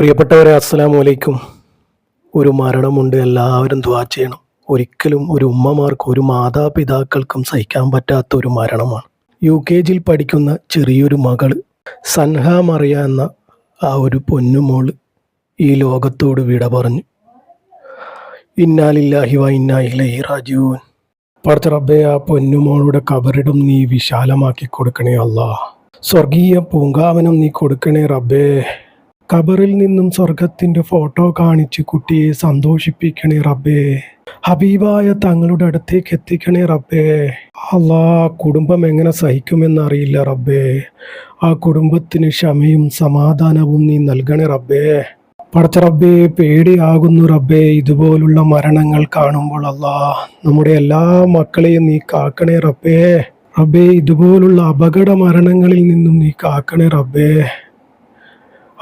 പ്രിയപ്പെട്ടവരെ അസ്സലാം വലൈക്കും ഒരു മരണമുണ്ട് എല്ലാവരും ദ്വാ ചെയ്യണം. ഒരിക്കലും ഒരു ഉമ്മമാർക്കും ഒരു മാതാപിതാക്കൾക്കും സഹിക്കാൻ പറ്റാത്ത ഒരു മരണമാണ്. യു കെ ജിയിൽ പഠിക്കുന്ന ചെറിയൊരു മകൾ സൻഹ മറിയ എന്ന ആ ഒരു പൊന്നുമോൾ ഈ ലോകത്തോട് വിട പറഞ്ഞു. ഇന്നാലില്ലാഹി വ ഇന്നാ ഇലൈഹി റാജിഊൻ. പടച്ച റബ്ബേ ആ പൊന്നുമോളുടെ കബറിടം നീ വിശാലമാക്കി കൊടുക്കണേ അല്ലാ സ്വർഗീയ പൂങ്കാവനം നീ കൊടുക്കണേ റബ്ബേ. ഖബറിൽ നിന്നും സ്വർഗത്തിന്റെ ഫോട്ടോ കാണിച്ച് കുട്ടിയെ സന്തോഷിപ്പിക്കണേ റബ്ബേ. ഹബീബായ തങ്ങളുടെ അടുത്തേക്ക് എത്തിക്കണേ റബ്ബേ. അല്ലാ കുടുംബം എങ്ങനെ സഹിക്കുമെന്നറിയില്ല റബ്ബേ. ആ കുടുംബത്തിന് ക്ഷമയും സമാധാനവും നീ നൽകണേ റബ്ബേ. പടച്ച റബ്ബേ പേടിയാകുന്നു റബ്ബേ. ഇതുപോലുള്ള മരണങ്ങൾ കാണുമ്പോൾ അല്ലാ നമ്മുടെ എല്ലാ മക്കളെയും നീ കാക്കണേ റബ്ബേ. റബ്ബേ ഇതുപോലുള്ള അപകട മരണങ്ങളിൽ നിന്നും നീ കാക്കണേ റബ്ബേ.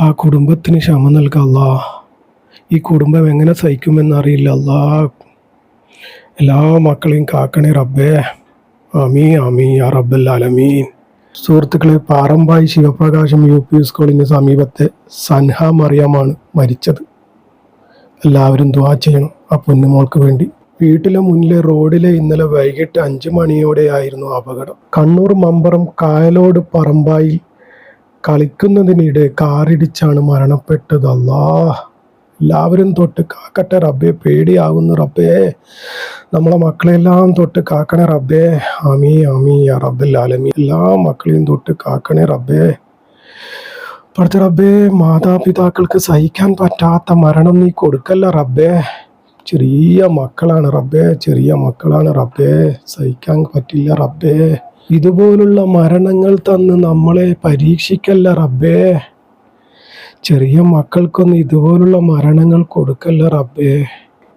ആ കുടുംബത്തിന് ക്ഷമ നൽകല്ല ഈ കുടുംബം എങ്ങനെ സഹിക്കുമെന്നറിയില്ല അല്ലാ. എല്ലാ മക്കളെയും കാക്കണേ റബ്ബേ. ആമീ ആമീ ആ റബ്ബൽ സുഹൃത്തുക്കളെ പാറമ്പായി ശിവപ്രകാശം യു പി സ്കൂളിന് സമീപത്തെ സൻഹ മറിയമാണ് മരിച്ചത്. എല്ലാവരും ദ്വാ ചെയ്യണം. ആ പൊന്നുമോൾക്ക് വേണ്ടി. വീട്ടിലെ മുന്നിലെ റോഡിലെ ഇന്നലെ വൈകിട്ട് അഞ്ചു മണിയോടെയായിരുന്നു അപകടം. കണ്ണൂർ മമ്പറം കായലോട് പറമ്പായിൽ കളിക്കുന്നതിനിടെ കാറിടിച്ചാണ് മരണപ്പെട്ടത്. അല്ലാ എല്ലാവരും തൊട്ട് കാക്കട്ടെ റബ്ബേ പേടിയാകുന്നു റബ്ബേ. നമ്മളെ മക്കളെല്ലാം തൊട്ട് കാക്കണേ റബ്ബേ. ആമീ ആമീ യാ ആലമീ എല്ലാ മക്കളെയും തൊട്ട് കാക്കണേ റബ്ബേ. പഠിച്ച റബ്ബേ മാതാപിതാക്കൾക്ക് സഹിക്കാൻ പറ്റാത്ത മരണം നീ കൊടുക്കല്ല റബ്ബേ. ചെറിയ മക്കളാണ് റബ്ബേ. ചെറിയ മക്കളാണ് റബ്ബേ. സഹിക്കാൻ പറ്റില്ല റബ്ബേ. ഇതുപോലുള്ള മരണങ്ങൾ തന്ന് നമ്മളെ പരീക്ഷിക്കല്ല റബ്ബേ. ചെറിയ മക്കൾക്കൊന്നും ഇതുപോലുള്ള മരണങ്ങൾ കൊടുക്കല്ല റബ്ബേ.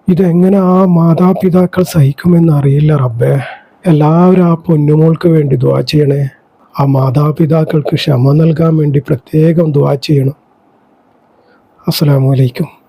ഇതെങ്ങനെ ആ മാതാപിതാക്കൾ സഹിക്കുമെന്ന് അറിയില്ല റബ്ബേ. എല്ലാവരും ആ പൊന്നുമോൾക്ക് വേണ്ടി ദ്വാ ചെയ്യണേ. ആ മാതാപിതാക്കൾക്ക് ക്ഷമ നൽകാൻ വേണ്ടി പ്രത്യേകം ദ്വാ ചെയ്യണം. അലൈക്കും.